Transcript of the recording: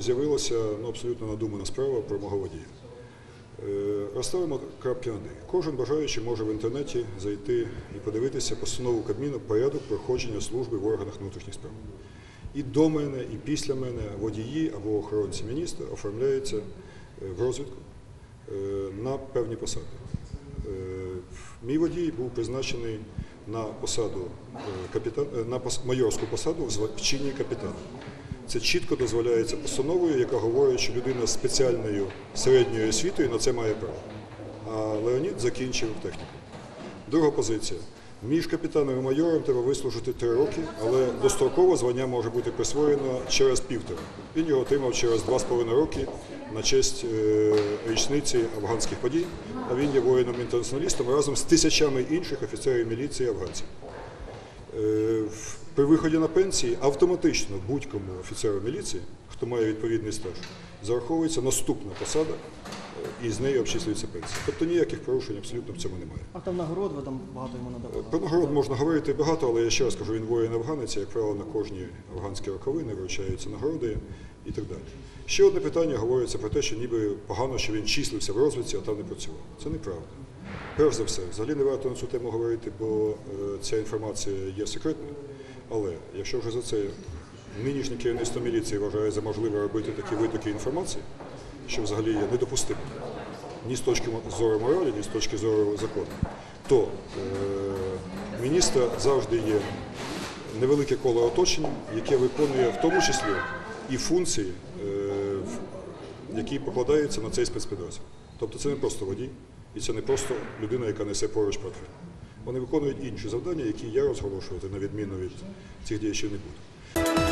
з'явилася ну, абсолютно надумана справа про мого водія. Е, Розставимо крапки над «і». Кожен бажаючий може в інтернеті зайти і подивитися постанову Кабміну порядок проходження служби в органах внутрішніх справ. І до мене, і після мене водії або охоронці міністра оформляються е, в розвідку е, на певні посади. Мій водій був призначений на посаду на майорську посаду в чині капітана. Це чітко дозволяється постановою, яка говорить, що людина з спеціальною середньою освітою на це має право. А Леонід закінчив техніку. Друга позиція. Між капітаном і майором треба вислужити три роки, але достроково звання може бути присвоєно через півтора. Він його отримав через два з половиною роки на честь е, річниці афганських подій. А він є воїном-інтернаціоналістом разом з тисячами інших офіцерів міліції афганців. Е, При виході на пенсії автоматично будь-кому офіцеру міліції, хто має відповідний стаж, зараховується наступна посада е, і з неї обчислюється пенсія. Тобто ніяких порушень абсолютно в цьому немає. А там нагород ви там багато йому надавали. Про нагород можна говорити багато, але я ще раз кажу, він воїн афганець, як правило, на кожні афганські роковини вручаються нагороди і так далі. Ще одне питання говориться про те, що ніби погано, що він числився в розвідці, а там не працював. Це неправда. Перш за все, взагалі не варто на цю тему говорити, бо е, ця інформація є секретною. Але якщо вже за це нинішнє керівництво міліції вважає за можливе робити такі витоки інформації, що взагалі є недопустимим ні з точки зору моралі, ні з точки зору закону, то е, міністра завжди є невелике коло оточення, яке виконує в тому числі і функції, е, які покладаються на цей спецпідрозділ. Тобто це не просто водій, і це не просто людина, яка несе поруч портфель. Вони виконують інші завдання, які я розголошувати, на відміну від цих діячів, не буду.